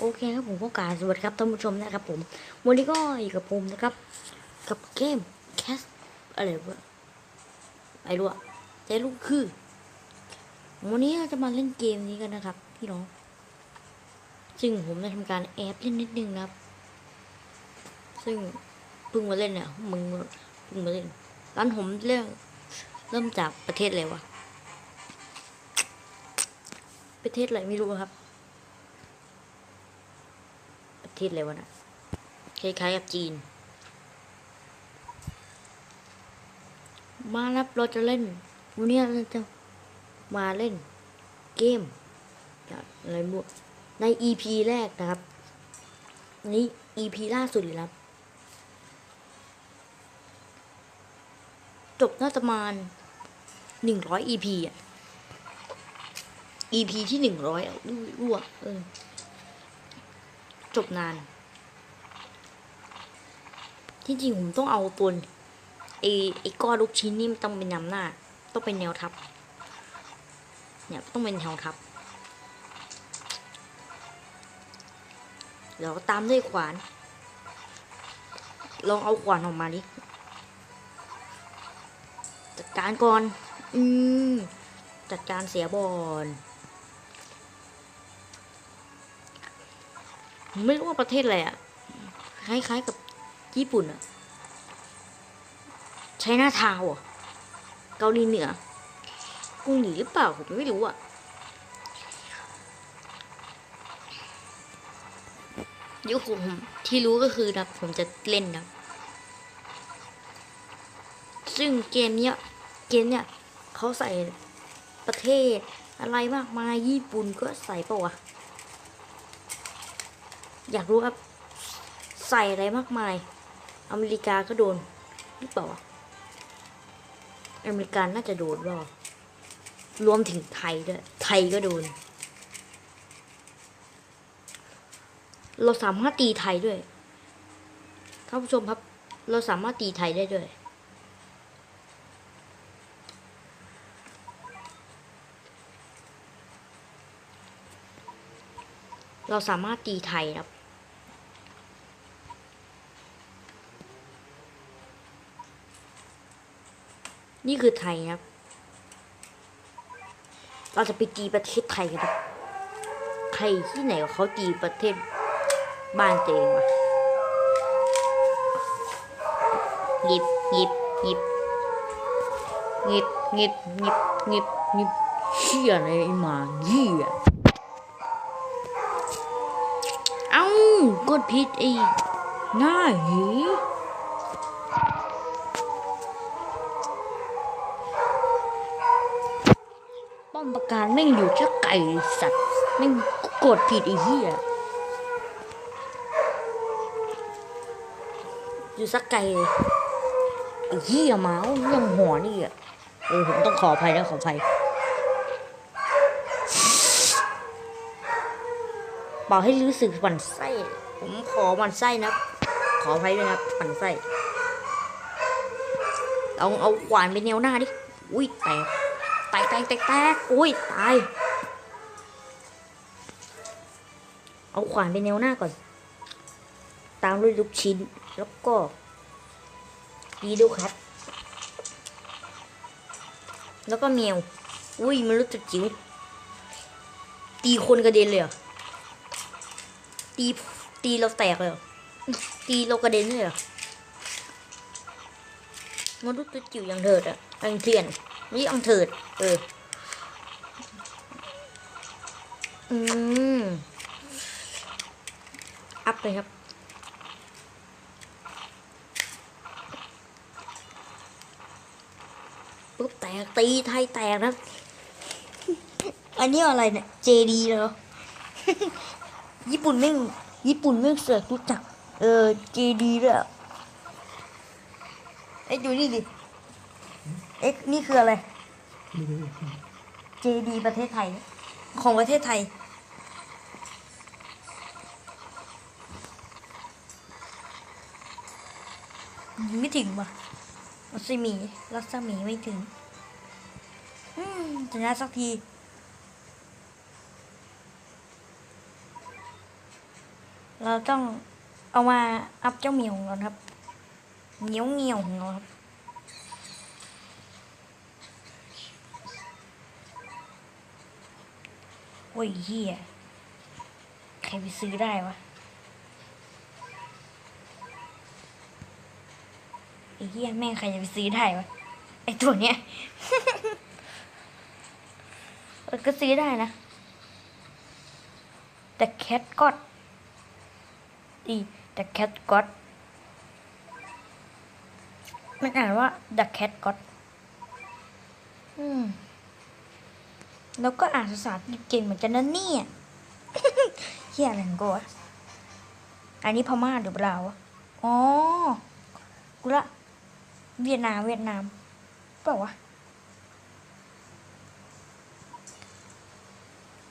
โอเคครับผมก็การสวัสดีครับท่านผู้ชมนะครับผม วันนี้ก็อยู่กับผมนะครับ กับเกมแคสอะไรวะไอ้รู้อะแต่ลูกคือ วันนี้เราจะมาเล่นเกมนี้กันนะครับ พี่น้อง ซึ่งผมได้ทำการแอบเล่นนิดนึงนะครับ ซึ่งเพิ่งมาเล่นเนี่ยมึงเพิ่งมาเล่นร้านผมเริ่มเริ่มจากประเทศอะไรวะประเทศอะไรไม่รู้ครับ ประ เทศอะไรวะนะคล้ายๆกับจีน มาแล้วเราจะเล่นวันนี้เราจะมาเล่นเกมอะไรมั่วใน EP แรกนะครับ นี้ EP ล่าสุดเลยนะครับ จบน่าจะประมาณหนึ่งร้อย EP อะ EP ที่หนึ่งร้อยอะรั่วเออ จบนาน ที่จริงผมต้องเอาตัวไอ้ไอ้ก้อนลูกชิ้นนี่มันต้องเป็นนำหน้า ต้องเป็นแนวทับ เนี่ยต้องเป็นแนวทับแล้วก็ตามด้วยขวาน ลองเอาขวานออกมาดิจัดการก่อน อืม จัดการเสียบอล ไม่รู้ว่าประเทศอะไรอะคล้ายๆกับญี่ปุ่นอะใช้หน้าทาวน์อะเกาหลีเหนือกุ้งหนีหรือเปล่าผมไม่รู้อะยุคผมที่รู้ก็คือนะผมจะเล่นนะซึ่งเกมเนี้ยเกมเนี้ยเขาใส่ประเทศอะไรมากมายญี่ปุ่นก็ใส่ปะวะ อยากรู้ครับ ใส่อะไรมากมาย อเมริกาก็โดนหรือเปล่าอเมริกาน่าจะโดนว่ารวมถึงไทยด้วยไทยก็โดน เราสามารถตีไทยด้วยท่านผู้ชมครับ เราสามารถตีไทยได้ด้วยเราสามารถตีไทยครับ นี่คือไทยครับ เราจะไปตีประเทศไทยกันครับใครที่ไหนเขาตีประเทศบ้านตัวเองวะหยิบหยิบหยิบหยิบหยิบหยิบหยิบหยิบเชี่ยอะไรมาเหี้ยเอ้ากดผิดไอ้หน้าหี การแม่งอยู่แค่ไก่สัตว์แม่งกดผิดไอ้เหี้ยอยู่สักไก่เลยไอ้เหี้ยหมายังหัวนี่อะเออผมต้องขออภัยนะขออภัยบอกให้รู้สึกหวั่นไส้ ผมขอหวั่นไส้นะ ขออภัยด้วยนะครับหวั่นไส้ลองเอาขวานไปแนวหน้าดิ อุ้ยแตก กแตกแตกอุ้ยตาย เอาขวานไปแนวหน้าก่อน ตามด้วยลูกชิ้น แล้วก็ดีดูครับ แล้วก็แมวอุ้ยมันรู้จักจิ๋วตีคนกระเด็นเลยเหรอตีตีเราแตกเลยตีเรากระเด็นเลยเหรอมนุษย์ตัวจิ๋วอยังเถิดอะยังเทียน นี่ยังเถิด เออ อืม อัพเลยครับ ปุ๊บแตกตีไทยแตกนะ อันนี้อะไรเนี่ย เจดีเหรอ ญี่ปุ่นแม่ง ญี่ปุ่นแม่งเสือกรู้จัก เออ เจดีด้วยอะเอ็กดูนี่ดิ เอ็กนี่คืออะไร เจดีประเทศไทย ของประเทศไทย ไม่ถึงว่ะรัศมีรัศมีไม่ถึง อืมชนะสักทีเราต้องเอามาอัพเจ้าเหมียวของเราครับเหนียวเหนียวของเราครับ โอ้ยเฮียใครไปซื้อได้วะไอ้เฮียแม่งใครจะไปซื้อได้วะไอ้ตัวเนี้ยก็ซื้อได้นะ แต่แคทก็อดดีแต่แคทก็อดมันอ่านว่า the cat god อืม แล้วก็อ่านภาษาอังกฤษเก่งเหมือนกันนะเนี่ยเฮียอะไรงกูวะอันนี้พม่าหรือเปล่าวะอ๋อ กูละ เวียดนามเวียดนามเปล่าวะ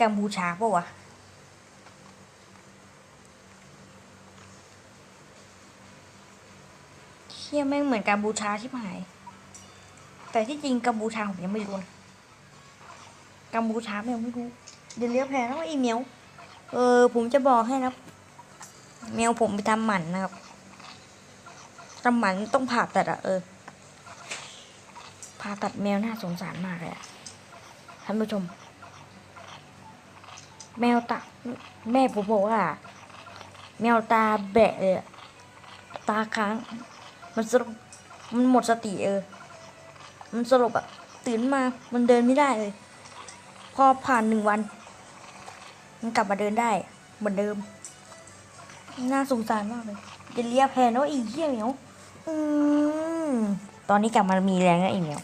กัมพูชาเปล่าวะเชี่ยแม่งเหมือนกัมพูชาที่หาย แต่ที่จริงกัมพูชาผมยังไม่รู้นะ กัมพูชาแม่งไม่รู้เดี๋ยวเลี้ยวแพลแล้วไอ้เมียว เออ ผมจะบอกให้นะครับแมวผมไปทำหมันนะครับทำหมันต้องผ่าตัดอะเออผ่าตัดแมวน่าสงสารมากเลยอะท่านผู้ชม แมวตาแม่ผมบอกว่า แมวตาแบะเลยตาค้าง มันสลบมันหมดสติเออ มันสลบอะตื่นมา มันเดินไม่ได้เลย พอผ่านหนึ่งวัน มันกลับมาเดินได้ เหมือนเดิม น่าสงสารมากเลยจะเลียแพนว่าอีเหี้ยเหมียวอืมตอนนี้กลับมามีแรงแล้วอีเหมียว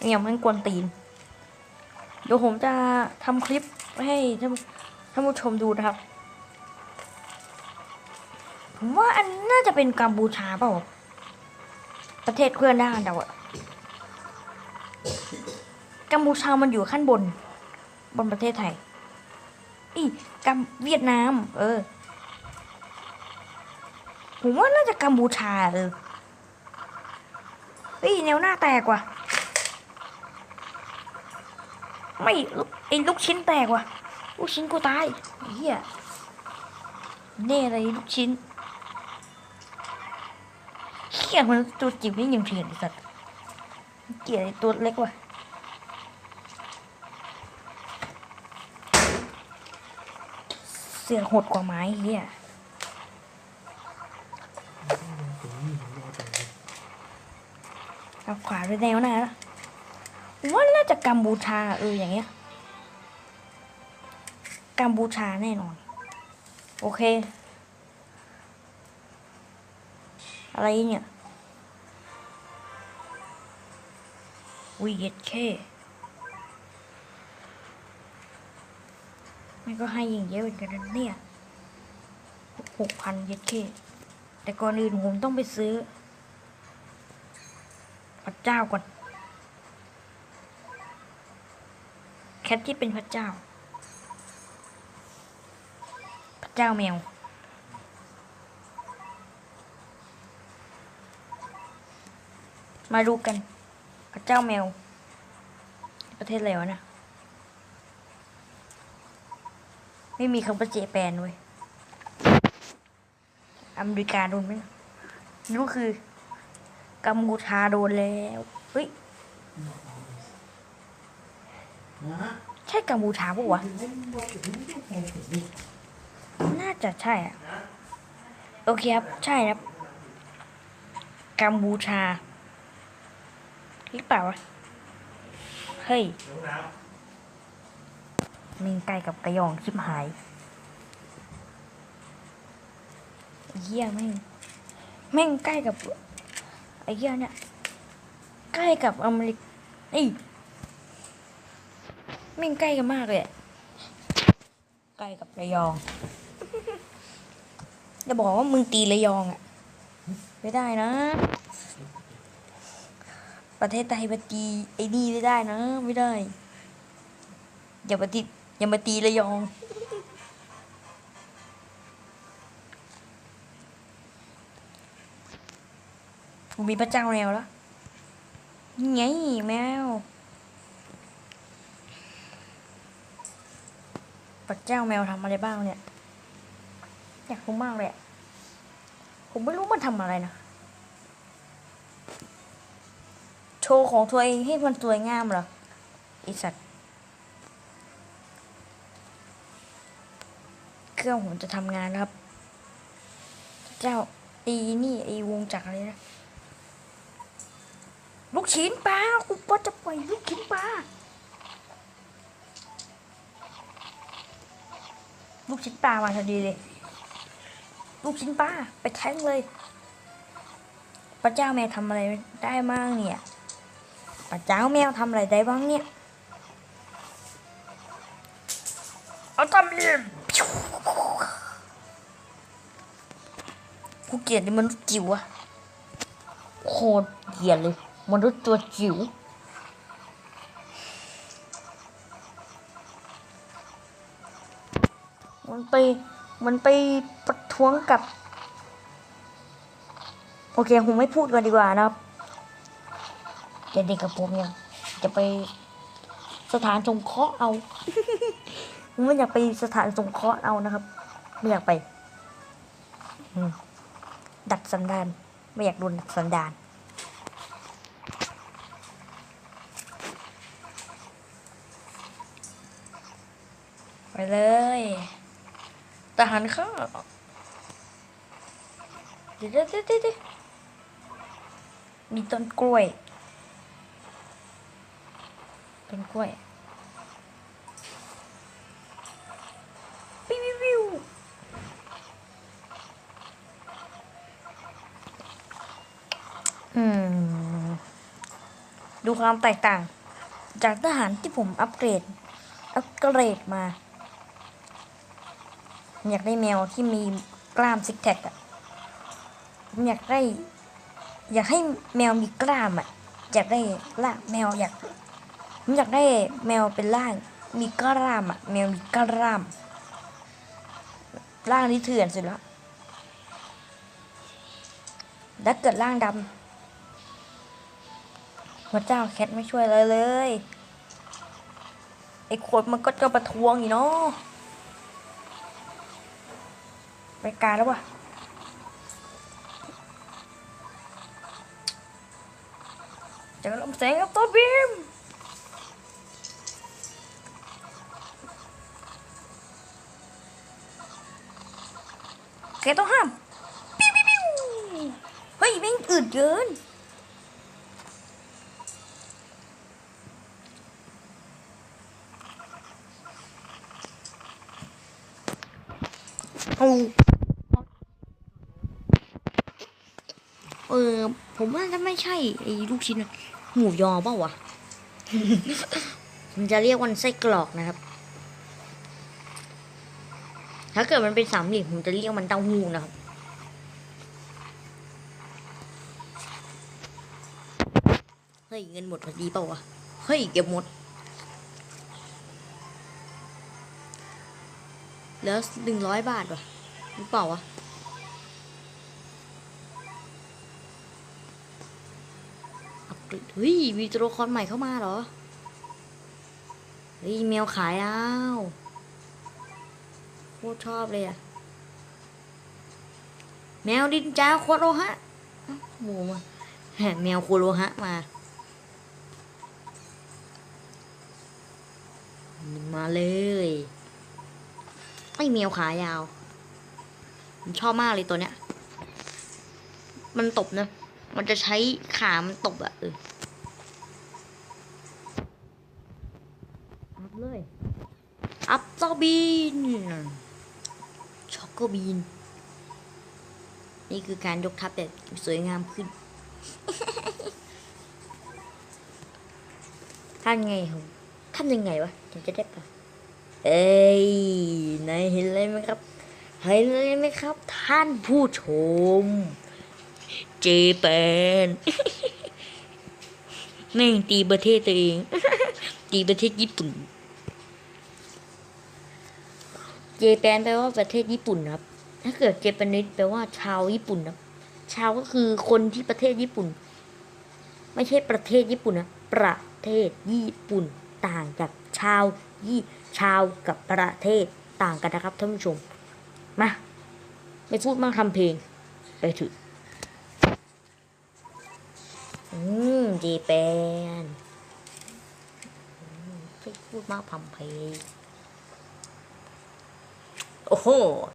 อ้เหมียวมันกวนตีน เดี๋ยวผมจะทำคลิปให้ท่านท่านผู้ชมดูนะครับ ผมว่าอันน่าจะเป็นกัมพูชาเปล่าประเทศเพื่อนด้านเราอะกัมพูชามันอยู่ขั้นบน บนประเทศไทย อีกัมเวียดนาม เออ ผมว่าน่าจะกัมพูชาเออเฮ้ยแนวหน้าแตกว่ะ ไม่ไอ้ลูกชิ้นแตกว่ะ ลูกชิ้นกูตายไอ้เฮียเน่เลยลูกชิ้นเฮียมันตัวจิ๋วนี่ยังเถื่อนสัตว์เกลียดไอ้ตัวเล็กว่ะ สือหดกว่าไม้เฮียเอาขวาด้วยแนวหน้าละว่าน่าจะกัมพูชาเอออย่างเงี้ยกัมพูชาแน่นอน โอเค อะไรเนี่ยวีเย็ดเค มันก็ให้ยิงเยอะเหมือนกันนะเนี่ยหกพันเย็ดเคแต่ก่อนอื่นผมต้องไปซื้อพระเจ้าก่อน แคทที่เป็นพระเจ้า พระเจ้าแมวมาดูกัน พระเจ้าแมว ประเทศอะไรวะนะ ไม่มีคำว่าเจแปนเว้ยอเมริกาโดนไหมนี่ก็คือกัมพูชาโดนแล้วเฮ้ยใช่กัมพูชาปะวะน่าจะใช่อะโอเคครับ ใช่ครับกัมพูชาหรือเปล่าวะเฮ้ย มิงไก่กับกระยองชิบหายไอ้เหี้ยแม่งแม่งใกล้กับไอ้เหี้ยเนี่ยใกล้กับอเมริกไอ้แม่งใกล้กันมากเลยใกล้กับระยองจะบอกว่ามึงตีระยองอะไม่ได้นะ ประเทศไทยมาตีไอ้นี่ไม่ได้นะ ไม่ได้ อย่ามาตี อย่ามาตีระยองผมมีพระเจ้าแมวแล้วไงแมว พระเจ้าแมวทำอะไรบ้างเนี่ย อยากรู้มากเลยผมไม่รู้มันทำอะไรนะ โชว์ของตัวเองให้มันสวยงามเหรอไอสัตว เครื่องผมจะทำงานครับ เจ้าอีนี่ไอวงจักรอะไรนะ ลูกชิ้นปลากูปอจะปล่อยลูกชิ้นปลาลูกชิ้นปลามาพอดีเลย ลูกชิ้นปลาไปแทงเลย พระเจ้าแมวทำอะไรได้บ้างเนี่ย พระเจ้าแมวทำอะไรได้บ้างเนี่ย ลียดนี่มนุษย์จิ๋วอะโคตรเกลียดเลย มนุษย์ตัวจิ๋วมันไปมันไปประท้วงกับ โอเคผมไม่พูดกันดีกว่านะครับเด็กกับผมยังจะไปสถานสงเคราะห์เอาผมไม่อยากไปสถานสงเคราะห์เอานะครับ ไม่อยากไป อืม ดัดสันดานไม่อยากโดนดัดสันดานไปเลยทหารข้าเดี๋ยวเดี๋ยวเดี๋ยวเดี๋ยวมีต้นกล้วย ต้นกล้วย ดูความแตกต่าง จากทหารที่ผมอัปเกรด อัปเกรดมา อยากได้แมวที่มีกล้ามซิกแพคอะผมอยากได้ อยากให้แมวมีกล้ามอะอยากได้ล่างแมวอยากผมอยากได้แมวเป็นล่าง มีกล้ามอะแมวมีกล้ามร่างนี้เถื่อนสุดแล้วถ้าเกิดร่างดำ พระเจ้าแคทไม่ช่วยเลยเลยไอ้ขวดมันก็จะประท้วงอยู่เนาะไปการแล้ววะเจอลำแสงกับตัวบีมแกต้องห้าม ปิ้วปิ้วปิ้วเฮ้ยแม่งอืดเกิน เออ ผมว่าจะไม่ใช่ไอ้ลูกชิ้นหมูยอเปล่าวะผมจะเรียกวันไส้กรอกนะครับ ถ้าเกิดมันเป็นสามเหลี่ยมผมจะเรียกมันเต้าหู้นะครับเฮ้ยเงินหมดพอดีเปล่าวะเฮ้ยเก็บหมด เหลือหนึ่งร้อยบาทวะหรือเปล่าวะอัปเกรดเฮ้ย มีตัวละครใหม่เข้ามาเหรอ เฮ้ย แมวขายอ้าวโคตรชอบเลยอะแมวดินจาโคโรฮะหมูมาแมแมวโคโรฮะมามาเลย ไอ้แมวขายาว ผมชอบมากเลยตัวเนี้ย มันตบนะ มันจะใช้ขา มันตบอะเอออัพเลย อัพซอบีน ช็อกโกบีน นี่คือการยกทัพแบบสวยงามขึ้น ท่านไงผมทำยังไงวะถึงจะได้ปะ เอ้ยนายเห็นเลยไหมครับ เห็นเลยไหมครับ ท่านผู้ชม เจแปนแม่งตีประเทศตัวเอง ตีประเทศญี่ปุ่น เจแปนแปลว่าประเทศญี่ปุ่นครับ ถ้าเกิดเจแปนิสแปลว่าชาวญี่ปุ่นครับ ชาวก็คือคนที่ประเทศญี่ปุ่น ไม่ใช่ประเทศญี่ปุ่นนะ ประเทศญี่ปุ่นต่างจากชาวยี่ ชาวกับประเทศต่างกันนะครับท่านผู้ชม มา ไม่พูดมากทำเพลง ไปถึงอืมเจแปนไม่พูดมากทำเพลง โอ้โห